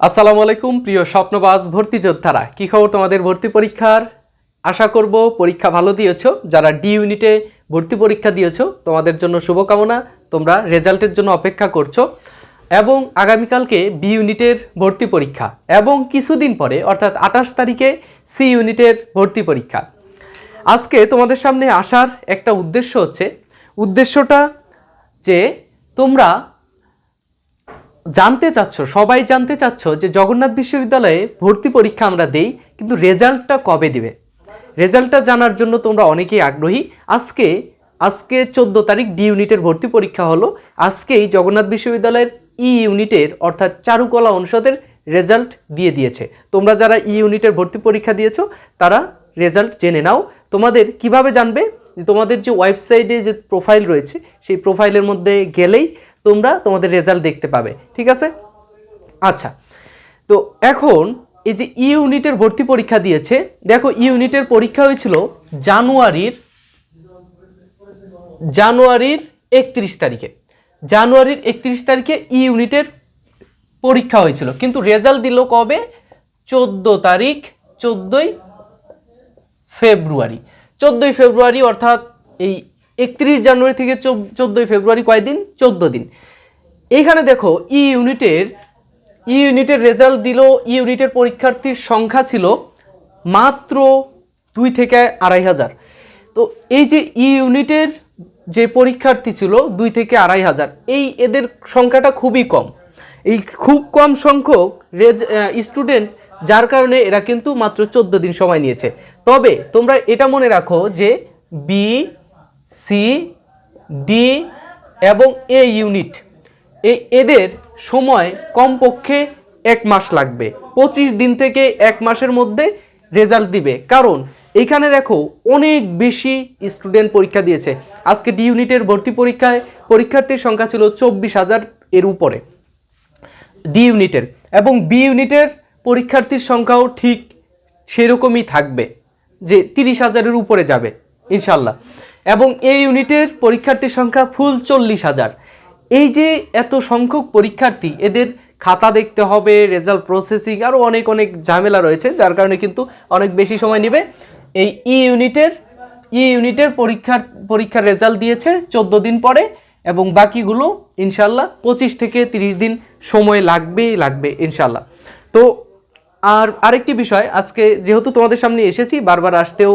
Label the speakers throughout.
Speaker 1: আসসালামু আলাইকুম, প্রিয় স্বপ্নবাস ভর্তি যোদ্ধারা। কি খবর তোমাদের ভর্তি পরীক্ষার? আশা করব পরীক্ষা ভালো দিয়েছ। যারা ডি ইউনিটে ভর্তি পরীক্ষা দিয়েছ, তোমাদের জন্য শুভকামনা। তোমরা রেজাল্টের জন্য অপেক্ষা করছ। এবং আগামীকালকে বি ইউনিটের ভর্তি পরীক্ষা। এবং কিছুদিন পরে, অর্থাৎ আঠাশ তারিখে সি ইউনিটের ভর্তি পরীক্ষা। আজকে তোমাদের সামনে আসার একটা উদ্দেশ্য হচ্ছে, উদ্দেশ্যটা যে তোমরা জানতে চাচ্ছ, সবাই জানতে চাচ্ছ যে জগন্নাথ বিশ্ববিদ্যালয়ে ভর্তি পরীক্ষা আমরা দেই, কিন্তু রেজাল্টটা কবে দিবে? রেজাল্টটা জানার জন্য তোমরা অনেকেই আগ্রহী। আজকে আজকে চোদ্দ তারিখ ডি ইউনিটের ভর্তি পরীক্ষা হলো। আজকেই জগন্নাথ বিশ্ববিদ্যালয়ের ই ইউনিটের, অর্থাৎ চারুকলা অনুষদের রেজাল্ট দিয়ে দিয়েছে। তোমরা যারা ই ইউনিটের ভর্তি পরীক্ষা দিয়েছ, তারা রেজাল্ট জেনে নাও। তোমাদের কীভাবে জানবে? যে তোমাদের যে ওয়েবসাইটে যে প্রোফাইল রয়েছে, সেই প্রোফাইলের মধ্যে গেলেই তোমরা তোমাদের রেজাল্ট দেখতে পাবে, ঠিক আছে? আচ্ছা তো এখন এই যে ই ইউনিটের ভর্তি পরীক্ষা দিয়েছে, দেখো ই ইউনিটের পরীক্ষা হয়েছিল জানুয়ারির জানুয়ারির একত্রিশ তারিখে। জানুয়ারির একত্রিশ তারিখে ই ইউনিটের পরীক্ষা হয়েছিল, কিন্তু রেজাল্ট দিল কবে? চোদ্দ তারিখ, চোদ্দোই ফেব্রুয়ারি। চোদ্দোই ফেব্রুয়ারি, অর্থাৎ এই একত্রিশ জানুয়ারি থেকে চোদ্দোই ফেব্রুয়ারি কয়দিন চোদ্দ দিন। এইখানে দেখো, ই ইউনিটের ই ইউনিটের রেজাল্ট দিল, ই ইউনিটের পরীক্ষার্থীর সংখ্যা ছিল মাত্র দুই থেকে আড়াই হাজার। তো এই যে ই ইউনিটের যে পরীক্ষার্থী ছিল, দুই থেকে আড়াই হাজার, এই এদের সংখ্যাটা খুবই কম। এই খুব কম সংখ্যক রেজ স্টুডেন্ট যার কারণে এরা কিন্তু মাত্র চোদ্দ দিন সময় নিয়েছে। তবে তোমরা এটা মনে রাখো যে বি সি ডি এবং এ ইউনিট এই এদের সময় কমপক্ষে এক মাস লাগবে। পঁচিশ দিন থেকে এক মাসের মধ্যে রেজাল্ট দিবে। কারণ এইখানে দেখো অনেক বেশি স্টুডেন্ট পরীক্ষা দিয়েছে। আজকে ডি ইউনিটের ভর্তি পরীক্ষায় পরীক্ষার্থীর সংখ্যা ছিল চব্বিশ হাজার এর উপরে। ডি ইউনিটের এবং বি ইউনিটের পরীক্ষার্থীর সংখ্যাও ঠিক সেরকমই থাকবে, যে তিরিশ হাজারের উপরে যাবে, ইনশাল্লাহ। এবং এই ইউনিটের পরীক্ষার্থীর সংখ্যা ফুল চল্লিশ হাজার। এই যে এত সংখ্যক পরীক্ষার্থী, এদের খাতা দেখতে হবে, রেজাল্ট প্রসেসিং, আরও অনেক অনেক ঝামেলা রয়েছে, যার কারণে কিন্তু অনেক বেশি সময় নেবে। এই ই ইউনিটের ই ইউনিটের পরীক্ষার পরীক্ষার রেজাল্ট দিয়েছে চোদ্দ দিন পরে, এবং বাকিগুলো ইনশাল্লাহ পঁচিশ থেকে তিরিশ দিন সময় লাগবেই লাগবে, ইনশাল্লাহ। তো আর আরেকটি বিষয়, আজকে যেহেতু তোমাদের সামনে এসেছি, বারবার আসতেও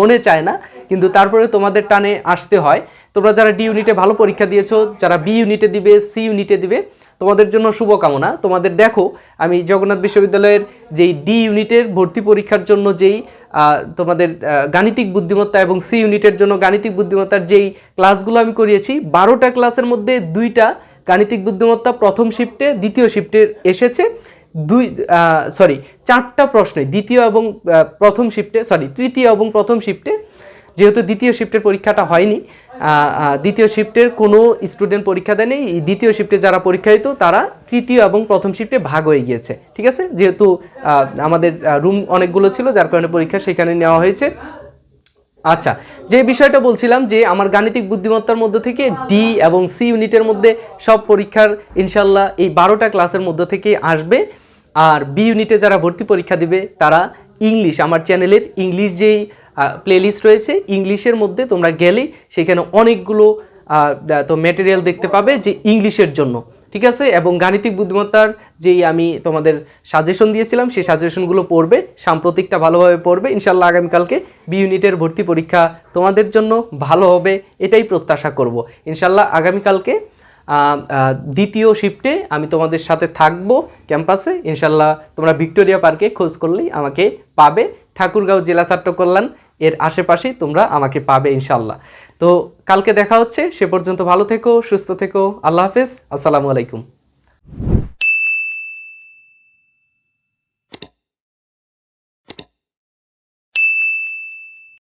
Speaker 1: মনে চায় না, কিন্তু তারপরে তোমাদের টানে আসতে হয়। তোমরা যারা ডি ইউনিটে ভালো পরীক্ষা দিয়েছ, যারা বি ইউনিটে দিবে, সি ইউনিটে দিবে, তোমাদের জন্য শুভকামনা। তোমাদের দেখো, আমি জগন্নাথ বিশ্ববিদ্যালয়ের যেই ডি ইউনিটের ভর্তি পরীক্ষার জন্য যেই তোমাদের গাণিতিক বুদ্ধিমত্তা এবং সি ইউনিটের জন্য গাণিতিক বুদ্ধিমত্তার যেই ক্লাসগুলো আমি করিয়েছি, বারোটা ক্লাসের মধ্যে দুইটা গাণিতিক বুদ্ধিমত্তা প্রথম শিফটে, দ্বিতীয় শিফটে এসেছে। দুই সরি চারটা প্রশ্নে দ্বিতীয় এবং প্রথম শিফটে সরি তৃতীয় এবং প্রথম শিফটে যেহেতু দ্বিতীয় শিফটের পরীক্ষাটা হয়নি দ্বিতীয় শিফটের কোনো স্টুডেন্ট পরীক্ষা দেয়নি দ্বিতীয় শিফটে যারা পরীক্ষা দিত তারা তৃতীয় এবং প্রথম শিফটে ভাগ হয়ে গিয়েছে, ঠিক আছে? যেহেতু আমাদের রুম অনেকগুলো ছিল, যার কারণে পরীক্ষা সেখানে নেওয়া হয়েছে। আচ্ছা যে বিষয়টা বলছিলাম যে আমার গাণিতিক বুদ্ধিমত্তার মধ্যে থেকে ডি এবং সি ইউনিটের মধ্যে সব পরীক্ষার ইনশাল্লাহ এই বারোটা ক্লাসের মধ্যে থেকে আসবে। আর বি ইউনিটে যারা ভর্তি পরীক্ষা দিবে, তারা ইংলিশ, আমার চ্যানেলের ইংলিশ যেই প্লেলিস্ট রয়েছে, ইংলিশের মধ্যে তোমরা গেলেই সেখানে অনেকগুলো তো ম্যাটেরিয়াল দেখতে পাবে যে ইংলিশের জন্য। ঠিক আছে? এবং গাণিতিক বুদ্ধিমত্তার যেই আমি তোমাদের সাজেশন দিয়েছিলাম, সেই সাজেশনগুলো পড়বে, সাম্প্রতিকটা ভালোভাবে পড়বে। ইনশাল্লাহ আগামীকালকে বি ইউনিটের ভর্তি পরীক্ষা তোমাদের জন্য ভালো হবে, এটাই প্রত্যাশা করব। ইনশাল্লাহ আগামীকালকে দ্বিতীয় শিফটে আমি তোমাদের সাথে থাকব ক্যাম্পাসে। ইনশাল্লাহ তোমরা ভিক্টোরিয়া পার্কে খোঁজ করলেই আমাকে পাবে। ঠাকুরগাঁও জেলা ছাত্র কল্যাণ এর আশেপাশেই তোমরা আমাকে পাবে ইনশাল্লাহ তো কালকে দেখা হচ্ছে, সে পর্যন্ত ভালো থেকো, সুস্থ থেকো, আল্লাহ হাফেজ, আসসালামু আলাইকুম।